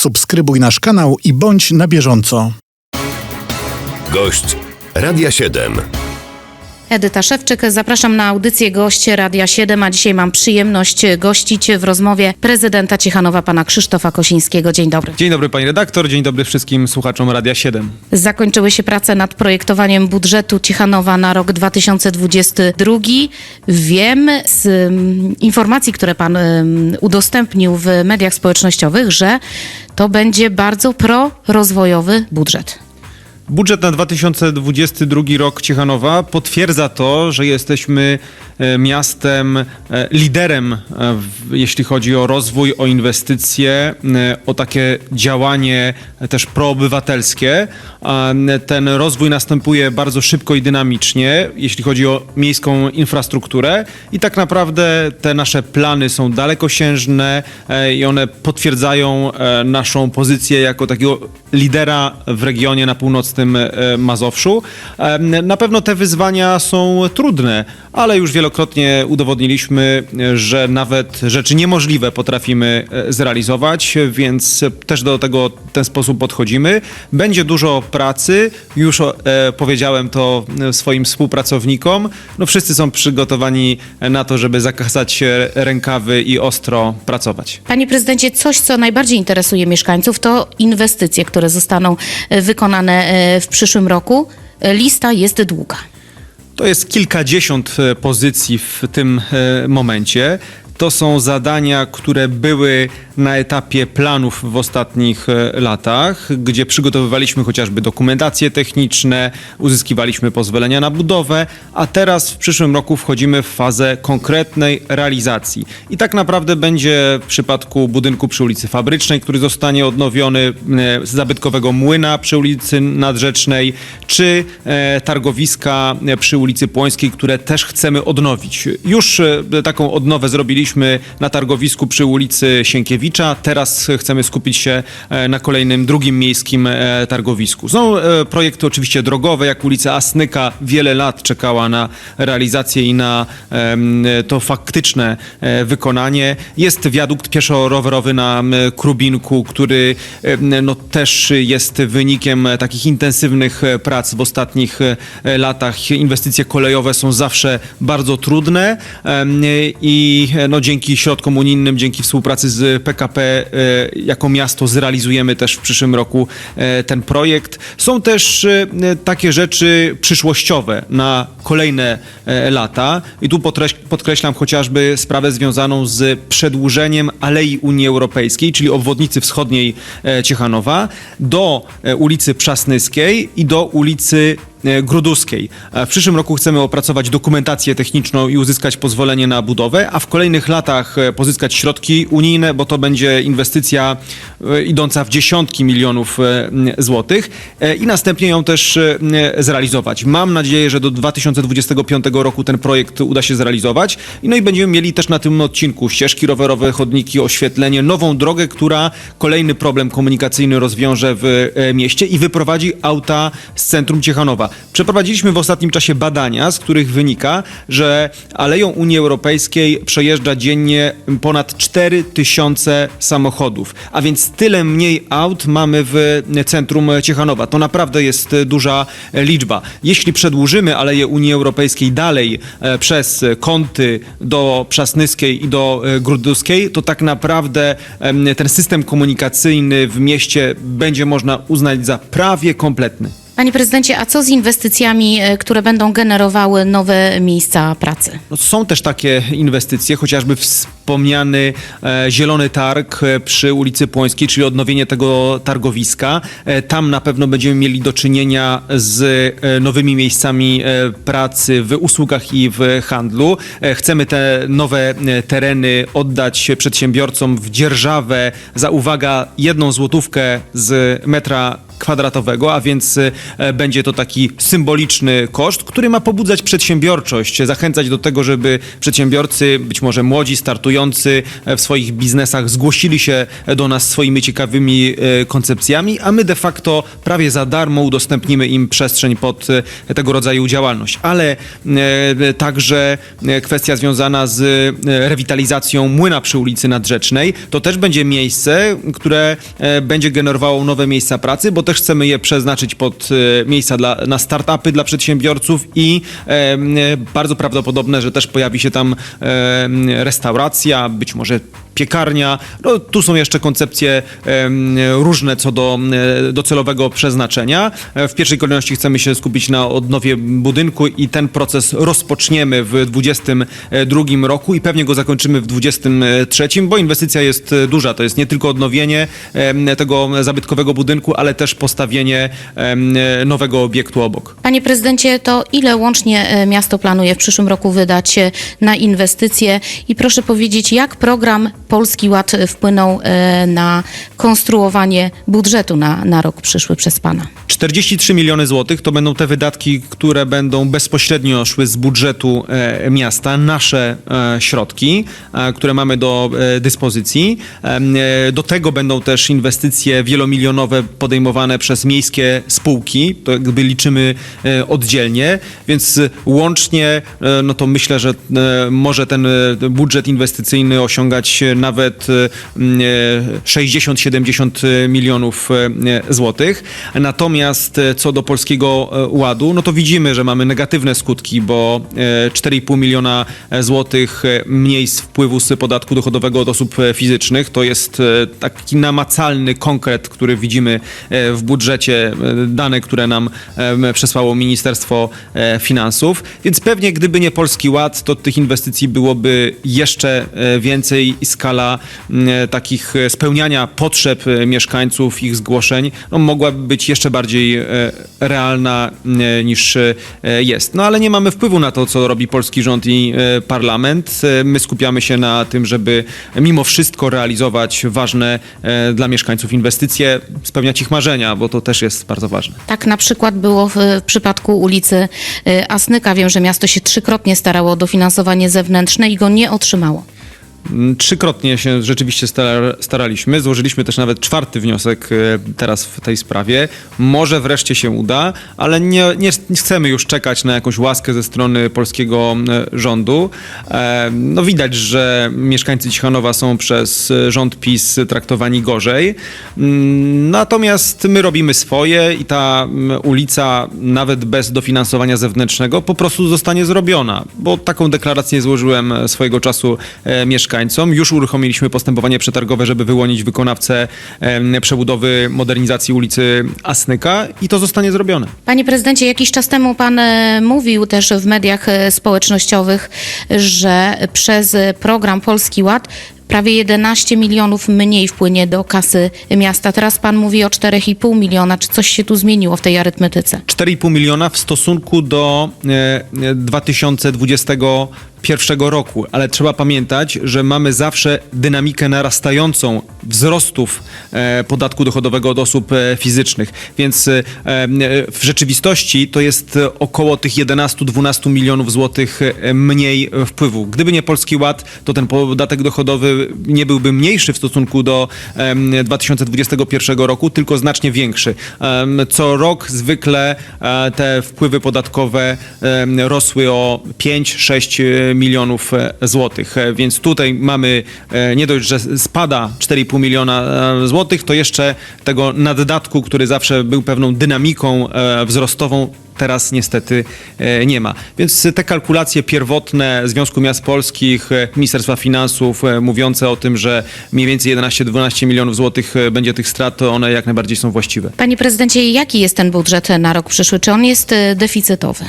subskrybuj nasz kanał i bądź na bieżąco. Gość Radia 7. Edyta Szewczyk, zapraszam na audycję goście Radia 7, a dzisiaj mam przyjemność gościć w rozmowie prezydenta Ciechanowa, pana Krzysztofa Kosińskiego. Dzień dobry. Dzień dobry pani redaktor, dzień dobry wszystkim słuchaczom Radia 7. Zakończyły się prace nad projektowaniem budżetu Ciechanowa na rok 2022. Wiem z um, informacji, które pan um, udostępnił w mediach społecznościowych, że to będzie bardzo prorozwojowy budżet. Budżet na 2022 rok Ciechanowa potwierdza to, że jesteśmy e, miastem, e, liderem, e, jeśli chodzi o rozwój, o inwestycje, o takie działanie też proobywatelskie. Ten rozwój następuje bardzo szybko i dynamicznie, jeśli chodzi o miejską infrastrukturę i tak naprawdę te nasze plany są dalekosiężne i one potwierdzają naszą pozycję jako takiego lidera w regionie na północnym e, Mazowszu. Na pewno te wyzwania są trudne, ale już wielokrotnie udowodniliśmy, że nawet rzeczy niemożliwe potrafimy e, zrealizować, więc też do tego w ten sposób podchodzimy. Będzie dużo pracy, już e, powiedziałem to swoim współpracownikom. No wszyscy są przygotowani na to, żeby zakasać rękawy i ostro pracować. Panie prezydencie, coś, co najbardziej interesuje mieszkańców, to inwestycje, które zostaną wykonane w przyszłym roku. E, Lista jest długa. To jest kilkadziesiąt e, pozycji w tym e, momencie. To są zadania, które były na etapie planów w ostatnich e, latach, gdzie przygotowywaliśmy chociażby dokumentacje techniczne, uzyskiwaliśmy pozwolenia na budowę, a teraz w przyszłym roku wchodzimy w fazę konkretnej realizacji. I tak naprawdę będzie w przypadku budynku przy ulicy Fabrycznej, który zostanie odnowiony, e, z zabytkowego młyna przy ulicy Nadrzecznej, czy e, targowiska przy ulicy Płońskiej, które też chcemy odnowić. Już taką odnowę zrobiliśmy na targowisku przy ulicy Sienkiewicza, teraz chcemy skupić się e, na kolejnym, drugim miejskim e, targowisku. Są e, projekty oczywiście drogowe, jak ulica Asnyka, wiele lat czekała na realizację i na to faktyczne wykonanie. Jest wiadukt pieszo-rowerowy na Krubinku, który no, też jest wynikiem takich intensywnych prac w ostatnich latach. Inwestycje kolejowe są zawsze bardzo trudne i no, dzięki środkom unijnym, dzięki współpracy z PKP e, jako miasto zrealizujemy też w przyszłym roku e, ten projekt. Są też e, takie rzeczy przyszłościowe na kolejne lata i tu podkreś- podkreślam chociażby sprawę związaną z przedłużeniem Alei Unii Europejskiej, czyli obwodnicy wschodniej Ciechanowa do ulicy Przasnyskiej i do ulicy Gruduskiej. E, W przyszłym roku chcemy opracować dokumentację techniczną i uzyskać pozwolenie na budowę, a w kolejnych latach e, pozyskać środki unijne, bo to będzie inwestycja e, idąca w dziesiątki milionów e, złotych e, i następnie ją też e, zrealizować. Mam nadzieję, że do 2025 roku ten projekt uda się zrealizować no i będziemy mieli też na tym odcinku ścieżki rowerowe, chodniki, oświetlenie, nową drogę, która kolejny problem komunikacyjny rozwiąże w e, mieście i wyprowadzi auta z centrum Ciechanowa. Przeprowadziliśmy w ostatnim czasie badania, z których wynika, że Aleją Unii Europejskiej przejeżdża dziennie ponad 4 tysiące samochodów, a więc tyle mniej aut mamy w centrum Ciechanowa. To naprawdę jest duża liczba. Jeśli przedłużymy Aleję Unii Europejskiej dalej e, przez kąty do Przasnyskiej i do e, Gruduskiej, to tak naprawdę ten system komunikacyjny w mieście będzie można uznać za prawie kompletny. Panie prezydencie, a co z inwestycjami, e, które będą generowały nowe miejsca pracy? No, są też takie inwestycje, chociażby wspomniany e, Zielony Targ e, przy ulicy Płońskiej, czyli odnowienie tego targowiska. E, tam na pewno będziemy mieli do czynienia z nowymi miejscami pracy w usługach i w handlu. Chcemy te nowe tereny oddać przedsiębiorcom w dzierżawę za, uwaga, jedną złotówkę z metra kwadratowego, a więc będzie to taki symboliczny koszt, który ma pobudzać przedsiębiorczość, zachęcać do tego, żeby przedsiębiorcy, być może młodzi, startujący w swoich biznesach, zgłosili się do nas swoimi ciekawymi e, koncepcjami, a my de facto prawie za darmo udostępnimy im przestrzeń pod e, tego rodzaju działalność. Ale e, także kwestia związana z rewitalizacją młyna przy ulicy Nadrzecznej, to też będzie miejsce, które będzie generowało nowe miejsca pracy, bo też chcemy je przeznaczyć pod miejsca dla, na startupy dla przedsiębiorców i bardzo prawdopodobne, że też pojawi się tam e, restauracja, być może piekarnia. No, tu są jeszcze koncepcje różne co do e, docelowego przeznaczenia. E, W pierwszej kolejności chcemy się skupić na odnowie budynku i ten proces rozpoczniemy w 2022 roku i pewnie go zakończymy w 2023, bo inwestycja jest e, duża. To jest nie tylko odnowienie tego zabytkowego budynku, ale też postawienie nowego obiektu obok. Panie prezydencie, to ile łącznie miasto planuje w przyszłym roku wydać na inwestycje i proszę powiedzieć, jak program Polski Ład wpłynął e, na konstruowanie budżetu na, na rok przyszły przez pana? 43 miliony złotych to będą te wydatki, które będą bezpośrednio szły z budżetu e, miasta, nasze e, środki, które mamy do dyspozycji. Do tego będą też inwestycje wielomilionowe podejmowane przez miejskie spółki, to jakby liczymy oddzielnie, więc łącznie no to myślę, że może ten budżet inwestycyjny osiągać nawet e, m, e, 60-70 milionów e, złotych. Natomiast e, co do Polskiego e, Ładu, no to widzimy, że mamy negatywne skutki, bo e, 4,5 miliona złotych e, mniej z wpływu z podatku dochodowego od osób e, fizycznych. To jest e, taki namacalny konkret, który widzimy e, w budżecie, e, dane, które nam e, przesłało Ministerstwo e, Finansów. Więc pewnie gdyby nie Polski Ład, to tych inwestycji byłoby jeszcze e, więcej i skala m, e, takich e, spełniania potrzeb e, mieszkańców, ich zgłoszeń, no, mogłaby być jeszcze bardziej realna e, niż jest. No ale nie mamy wpływu na to, co robi polski rząd i parlament. My skupiamy się na tym, żeby mimo wszystko realizować ważne dla mieszkańców inwestycje, spełniać ich marzenia, bo to też jest bardzo ważne. Tak na przykład było w, przypadku ulicy Asnyka. Wiem, że miasto się trzykrotnie starało o dofinansowanie zewnętrzne i go nie otrzymało. Trzykrotnie się rzeczywiście stara- staraliśmy. Złożyliśmy też nawet czwarty wniosek e, teraz w tej sprawie. Może wreszcie się uda, ale nie, nie, chcemy już czekać na jakąś łaskę ze strony polskiego e, rządu. E, No widać, że mieszkańcy Cichanowa są przez rząd PiS traktowani gorzej. Mm, Natomiast my robimy swoje i ta mm, ulica nawet bez dofinansowania zewnętrznego po prostu zostanie zrobiona, bo taką deklarację złożyłem swojego czasu e, mieszkańcom. Już uruchomiliśmy postępowanie przetargowe, żeby wyłonić wykonawcę przebudowy modernizacji ulicy Asnyka i to zostanie zrobione. Panie prezydencie, jakiś czas temu pan e, mówił też w mediach e, społecznościowych, że przez e, program Polski Ład prawie 11 milionów mniej wpłynie do kasy miasta. Teraz pan mówi o 4,5 miliona. Czy coś się tu zmieniło w tej arytmetyce? 4,5 miliona w stosunku do e, e, 2021 roku, ale trzeba pamiętać, że mamy zawsze dynamikę narastającą wzrostów e, podatku dochodowego od osób e, fizycznych, więc e, w rzeczywistości to jest około tych 11-12 milionów złotych mniej wpływu. Gdyby nie Polski Ład, to ten podatek dochodowy nie byłby mniejszy w stosunku do em, 2021 roku, tylko znacznie większy. Co rok zwykle te wpływy podatkowe rosły o 5-6 milionów e, złotych, E, więc tutaj mamy e, nie dość, że spada 4,5 miliona złotych, to jeszcze tego naddatku, który zawsze był pewną dynamiką wzrostową, teraz niestety nie ma. Więc te kalkulacje pierwotne Związku Miast Polskich, Ministerstwa Finansów, mówiące o tym, że mniej więcej 11-12 milionów złotych będzie tych strat, to one jak najbardziej są właściwe. Panie prezydencie, jaki jest ten budżet na rok przyszły? Czy on jest deficytowy?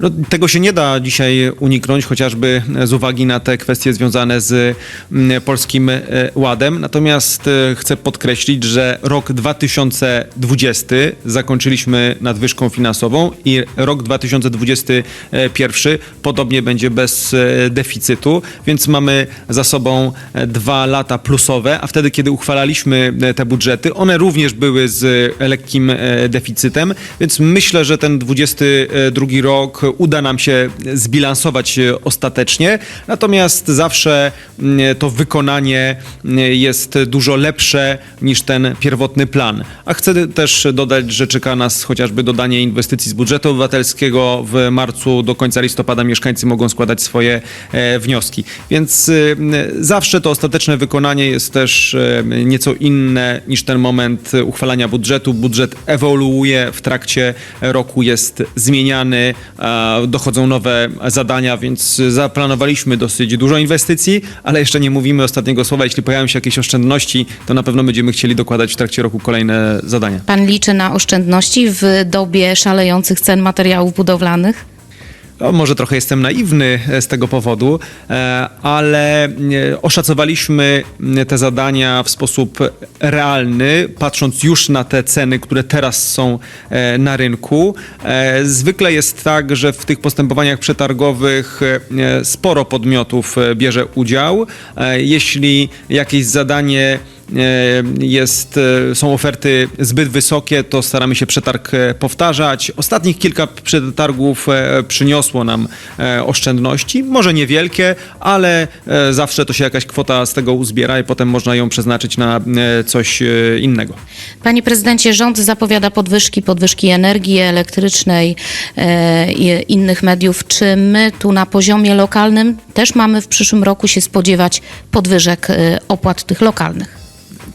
No, tego się nie da dzisiaj uniknąć, chociażby z uwagi na te kwestie związane z mm, Polskim e, Ładem. Natomiast e, chcę podkreślić, że rok 2020 zakończyliśmy nadwyżką finansową i rok 2021 podobnie będzie bez e, deficytu, więc mamy za sobą dwa lata plusowe, a wtedy, kiedy uchwalaliśmy te budżety, one również były z lekkim deficytem, więc myślę, że ten 22 rok uda nam się zbilansować e, ostatecznie, natomiast zawsze mm, to wykonanie mm, jest dużo lepsze niż ten pierwotny plan. A chcę też dodać, że czeka nas chociażby dodanie inwestycji z budżetu obywatelskiego. W marcu do końca listopada mieszkańcy mogą składać swoje e, wnioski. Więc e, zawsze to ostateczne wykonanie jest też e, nieco inne niż ten moment uchwalania budżetu. Budżet ewoluuje w trakcie roku, jest zmieniany, dochodzą nowe zadania, więc zaplanowaliśmy dosyć dużo inwestycji, ale jeszcze nie mówimy ostatniego słowa. Jeśli pojawią się jakieś oszczędności, to na pewno będziemy chcieli dokładać w trakcie roku kolejne zadania. Pan liczy na oszczędności w dobie szalejących cen materiałów budowlanych? No, może trochę jestem naiwny e, z tego powodu, e, ale e, oszacowaliśmy te zadania w sposób realny, patrząc już na te ceny, które teraz są na rynku. Zwykle jest tak, że w tych postępowaniach przetargowych sporo podmiotów bierze udział. Jeśli jakieś zadanie jest, e, są oferty zbyt wysokie, to staramy się przetarg e, powtarzać. Ostatnich kilka przetargów e, przyniosło nam e, oszczędności, może niewielkie, ale e, zawsze to się jakaś kwota z tego uzbiera i potem można ją przeznaczyć na e, coś e, innego. Panie prezydencie, rząd zapowiada podwyżki, podwyżki energii elektrycznej e, i innych mediów. Czy my tu na poziomie lokalnym też mamy w przyszłym roku się spodziewać podwyżek e, opłat tych lokalnych?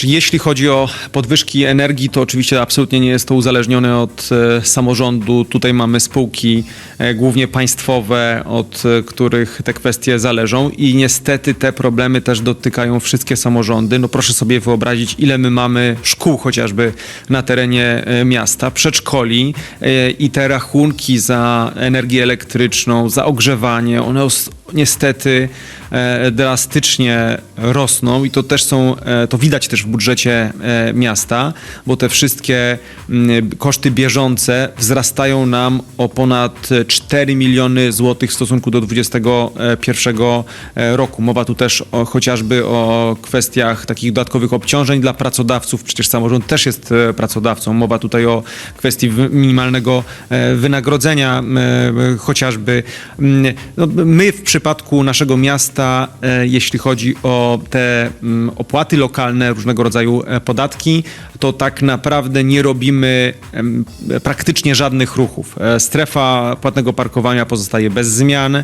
Czy jeśli chodzi o podwyżki energii, to oczywiście absolutnie nie jest to uzależnione od e, samorządu. Tutaj mamy spółki e, głównie państwowe, od e, których te kwestie zależą i niestety te problemy też dotykają wszystkie samorządy. No proszę sobie wyobrazić, ile my mamy szkół chociażby na terenie miasta, przedszkoli i te rachunki za energię elektryczną, za ogrzewanie, one niestety drastycznie rosną i to też są, e, to widać też w budżecie e, miasta, bo te wszystkie mm, koszty bieżące wzrastają nam o ponad 4 miliony złotych w stosunku do 2021 roku. Mowa tu też o, chociażby o kwestiach takich dodatkowych obciążeń dla pracodawców, przecież samorząd też jest e, pracodawcą. Mowa tutaj o kwestii minimalnego e, wynagrodzenia e, chociażby. No, my w przypadku naszego miasta, e, jeśli chodzi o te mm, opłaty lokalne, różnego rodzaju e, podatki, to tak naprawdę nie robimy praktycznie żadnych ruchów. E, Strefa płatnego parkowania pozostaje bez zmian.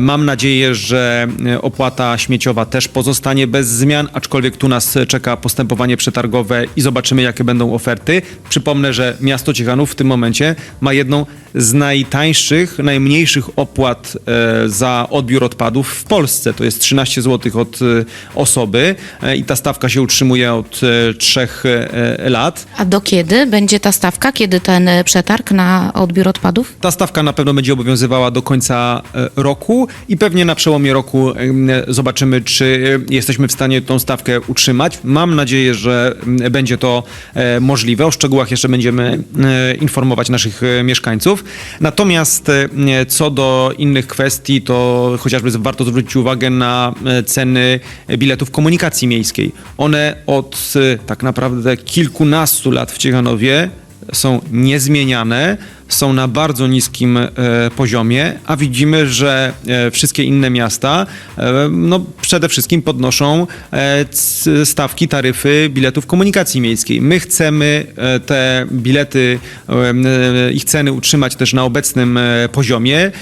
Mam nadzieję, że opłata śmieciowa też pozostanie bez zmian, aczkolwiek tu nas czeka postępowanie przetargowe i zobaczymy, jakie będą oferty. Przypomnę, że miasto Ciechanów w tym momencie ma jedną z najtańszych, najmniejszych opłat za odbiór odpadów w Polsce. To jest 13 zł od e, osoby e, i ta stawka się utrzymuje od e, trzech e, lat. A do kiedy będzie ta stawka? Kiedy ten e, przetarg na odbiór odpadów? Ta stawka na pewno będzie obowiązywała do końca e, roku i pewnie na przełomie roku zobaczymy, czy e, jesteśmy w stanie tą stawkę utrzymać. Mam nadzieję, że będzie to e, możliwe. O szczegółach jeszcze będziemy e, informować naszych e, mieszkańców. Natomiast e, co do innych kwestii, to chociażby warto zwrócić uwagę na e, ceny biletów komunikacji miejskiej. One od e, tak naprawdę kilkunastu lat w Ciechanowie są niezmieniane, są na bardzo niskim e, poziomie, a widzimy, że e, wszystkie inne miasta e, no, przede wszystkim podnoszą stawki, taryfy biletów komunikacji miejskiej. My chcemy te bilety, ich ceny utrzymać też na obecnym poziomie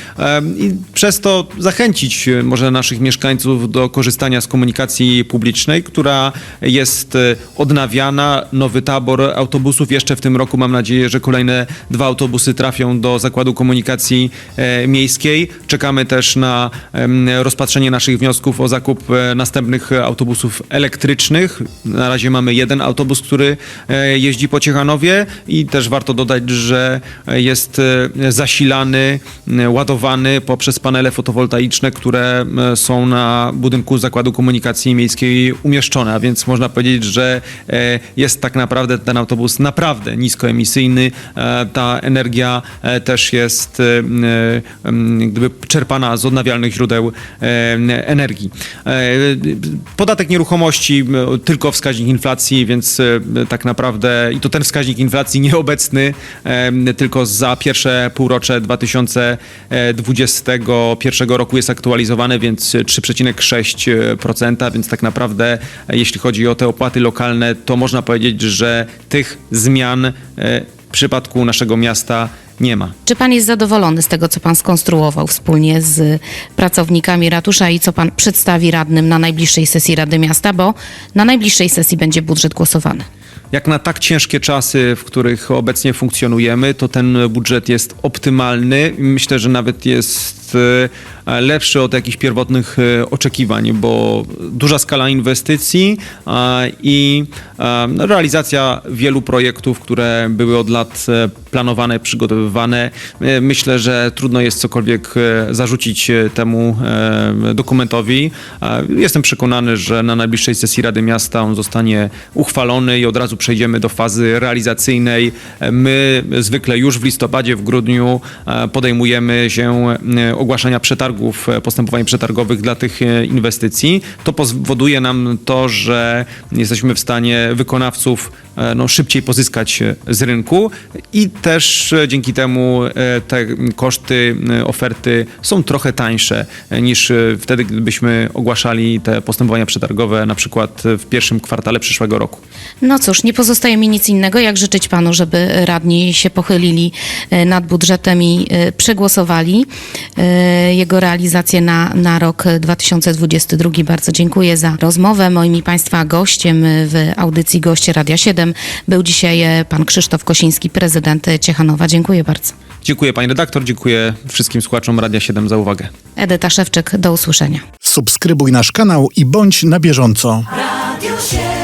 i przez to zachęcić może naszych mieszkańców do korzystania z komunikacji publicznej, która jest odnawiana, nowy tabor autobusów. Jeszcze w tym roku mam nadzieję, że kolejne dwa autobusy trafią do Zakładu Komunikacji e, Miejskiej. Czekamy też na rozpatrzenie naszych wniosków o zakup e, następnych autobusów elektrycznych. Na razie mamy jeden autobus, który e, jeździ po Ciechanowie i też warto dodać, że jest zasilany, ładowany poprzez panele fotowoltaiczne, które są na budynku Zakładu Komunikacji Miejskiej umieszczone, a więc można powiedzieć, że jest tak naprawdę ten autobus naprawdę niskoemisyjny. Ta energia e, też jest e, e, gdyby czerpana z odnawialnych źródeł energii. Podatek nieruchomości tylko wskaźnik inflacji, więc tak naprawdę i to ten wskaźnik inflacji nieobecny, tylko za pierwsze półrocze 2021 roku jest aktualizowany, więc 3,6%, więc tak naprawdę jeśli chodzi o te opłaty lokalne, to można powiedzieć, że tych zmian w przypadku naszego miasta nie ma. Czy pan jest zadowolony z tego, co pan skonstruował wspólnie z pracownikami ratusza i co pan przedstawi radnym na najbliższej sesji Rady Miasta, bo na najbliższej sesji będzie budżet głosowany? Jak na tak ciężkie czasy, w których obecnie funkcjonujemy, to ten budżet jest optymalny. Myślę, że nawet jest e, lepszy od jakichś pierwotnych e, oczekiwań, bo duża skala inwestycji i no, realizacja wielu projektów, które były od lat e, planowane, przygotowywane. E, Myślę, że trudno jest cokolwiek e, zarzucić temu dokumentowi. Jestem przekonany, że na najbliższej sesji Rady Miasta on zostanie uchwalony i od razu przejdziemy do fazy realizacyjnej. My zwykle już w listopadzie, w grudniu podejmujemy się ogłaszania przetargów, e, postępowań przetargowych dla tych e, inwestycji. To powoduje nam to, że jesteśmy w stanie wykonawców e, no, szybciej pozyskać z rynku i też dzięki temu te koszty oferty są trochę tańsze niż wtedy, gdybyśmy ogłaszali te postępowania przetargowe na przykład w pierwszym kwartale przyszłego roku. No cóż, nie pozostaje mi nic innego, jak życzyć panu, żeby radni się pochylili nad budżetem i przegłosowali jego realizację na, na rok 2022. Bardzo dziękuję za rozmowę. Moim i państwa gościem w audycji Goście Radia 7 był dzisiaj e, pan Krzysztof Kosiński, prezydent Ciechanowa. Dziękuję bardzo. Dziękuję pani redaktor, dziękuję wszystkim słuchaczom Radia 7 za uwagę. Edyta Szewczyk, do usłyszenia. Subskrybuj nasz kanał i bądź na bieżąco. Radio 7.